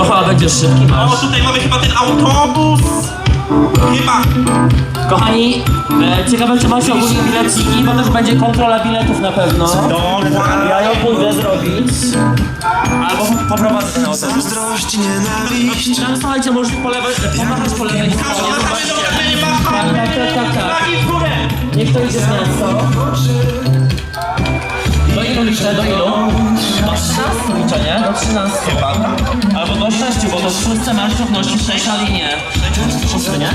To chyba będziesz szybki O, masz. tutaj mamy chyba ten autobus. Chyba. Kochani, e, ciekawe czy macie ogólnie bileciki, bo też będzie kontrola biletów na pewno. Ja ją pójdę zrobić. Albo poprowadzę ten autobus. Zazdrość, nienawiść Tam słuchajcie, możesz po lewej, pomachać po lewej stronie. Tak, tak, tak, tak, tak. Flagi w górę. Niech to idzie z miasto. Do ilu liczę? Do ilu? Do 13 liczę, nie? Do 13 chyba. Albo do 6, bo to w szóstce masz równości 6, ale nie. Szósty, nie?